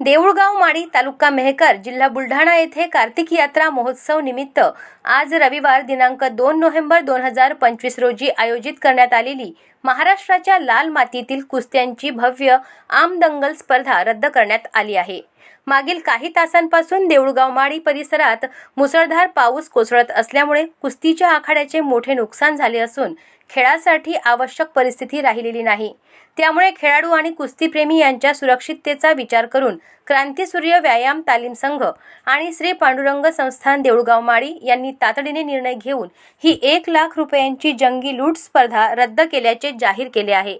देऊळगाव माडी तालुका मेहकर जिल्हा बुलढाणा येथे कार्तिक यात्रा महोत्सव निमित्त आज रविवार दिनांक दोन नोव्हेंबर दोन हजार पंचवीस रोजी आयोजित करण्यात आलेली महाराष्ट्राच्या लाल मातीतील कुस्त्यांची भव्य आमदंगल स्पर्धा रद्द करण्यात आली आहे. मागील काही तासांपासून देऊळगाव माळी परिसरात मुसळधार पाऊस कोसळत असल्यामुळे कुस्तीच्या आखाड्याचे मोठे नुकसान झाले असून खेळासाठी आवश्यक परिस्थिती राहिलेली नाही. त्यामुळे खेळाडू आणि कुस्तीप्रेमी यांच्या सुरक्षिततेचा विचार करून क्रांतीसूर्य व्यायाम तालीम संघ आणि श्री पांडुरंग संस्थान देऊळगाव माळी यांनी तातडीने निर्णय घेऊन ही एक लाख रुपयांची जंगी लूट स्पर्धा रद्द केल्याचे असल्याचे जाहीर केले आहे.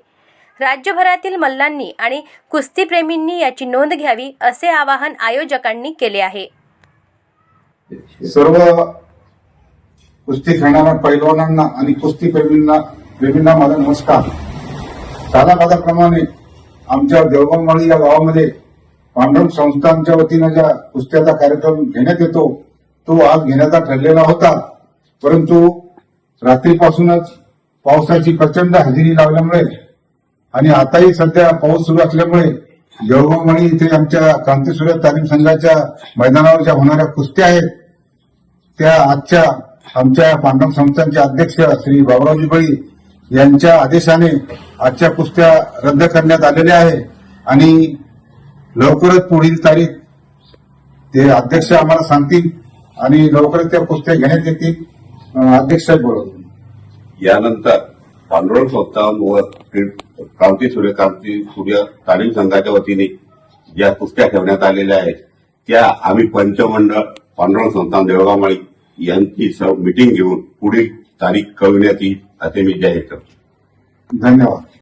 राज्यभरातील मल्लांनी आणि कुस्तीप्रेमींनी याची नोंद घ्यावी असे आवाहन आयोजकांनी केले आहे. सर्व कुस्ती खेळणाऱ्या पैलवानांना आणि कुस्ती प्रेमींना प्रेमींना माझा नमस्कार. कालाकालाप्रमाणे आमच्या देवगणवाडी या गावामध्ये पांडुरंग संस्थांच्या वतीनं ज्या कुस्त्याचा कार्यक्रम घेण्यात येतो तो आज घेण्याचा ठरलेला होता. परंतु रात्रीपासूनच पावसाची प्रचंड हजेरी लावल्यामुळे आणि आताही सध्या पाऊस सुरू असल्यामुळे देवगाववाडी इथे आमच्या क्रांतीसूर्य तालीम संघाच्या मैदानावर ज्या होणाऱ्या कुस्त्या आहेत त्या आजच्या आमच्या पांडव संस्थांचे अध्यक्ष श्री बाबरावजी बळी यांच्या आदेशाने आजच्या कुस्त्या रद्द करण्यात आलेल्या आहे आणि लवकरच पुढील तारीख ते अध्यक्ष आम्हाला सांगतील आणि लवकरच त्या कुस्त्या घेण्यात येतील. अध्यक्ष बोलवतील. यानंतर पांडुरंग संस्थान क्रांती सूर्य क्रांती सूर्य तालीम संघाच्या वतीने ज्या कुस्त्या ठेवण्यात आलेल्या आहेत त्या आम्ही पंचमंडळ पांडुरंग संस्थान देवगावमाळी यांची मिटिंग घेऊन पुढील तारीख कळविण्यात येईल असे मी जाहीर करतो. धन्यवाद.